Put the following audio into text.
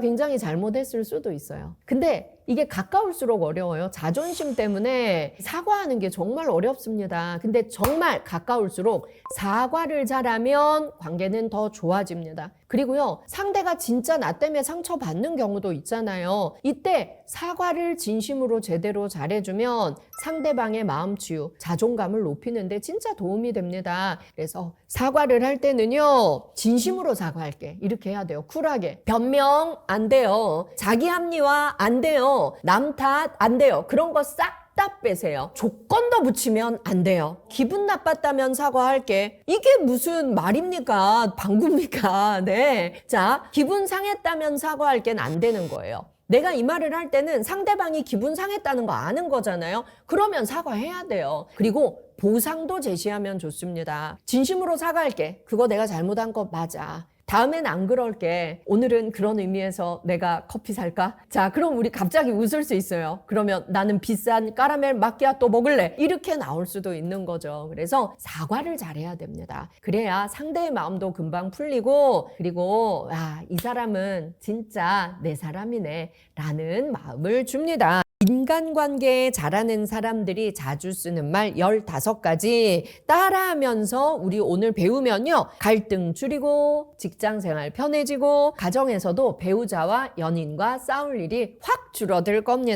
굉장히 잘못했을 수도 있어요. 근데 이게 가까울수록 어려워요. 자존심 때문에 사과하는 게 정말 어렵습니다. 근데 정말 가까울수록 사과를 잘하면 관계는 더 좋아집니다. 그리고요, 상대가 진짜 나 때문에 상처받는 경우도 있잖아요. 이때 사과를 진심으로 제대로 잘해주면 상대방의 마음 치유, 자존감을 높이는데 진짜 도움이 됩니다. 그래서 사과를 할 때는요, 진심으로 사과할게. 이렇게 해야 돼요. 쿨하게. 변명 안 돼요. 자기 합리화 안 돼요. 남 탓 안 돼요. 그런 거싹다 빼세요. 조건도 붙이면 안 돼요. 기분 나빴다면 사과할게. 이게 무슨 말입니까? 방구입니까? 네. 자, 기분 상했다면 사과할게는 안 되는 거예요. 내가 이 말을 할 때는 상대방이 기분 상했다는 거 아는 거잖아요. 그러면 사과해야 돼요. 그리고 보상도 제시하면 좋습니다. 진심으로 사과할게. 그거 내가 잘못한 거 맞아. 다음엔 안 그럴게. 오늘은 그런 의미에서 내가 커피 살까? 자, 그럼 우리 갑자기 웃을 수 있어요. 그러면 나는 비싼 까라멜 마키아또 먹을래. 이렇게 나올 수도 있는 거죠. 그래서 사과를 잘해야 됩니다. 그래야 상대의 마음도 금방 풀리고, 그리고, 아, 이 사람은 진짜 내 사람이네. 라는 마음을 줍니다. 인간관계에 잘하는 사람들이 자주 쓰는 말 15가지 따라하면서 우리 오늘 배우면요. 갈등 줄이고, 직장 생활 편해지고, 가정에서도 배우자와 연인과 싸울 일이 확 줄어들 겁니다.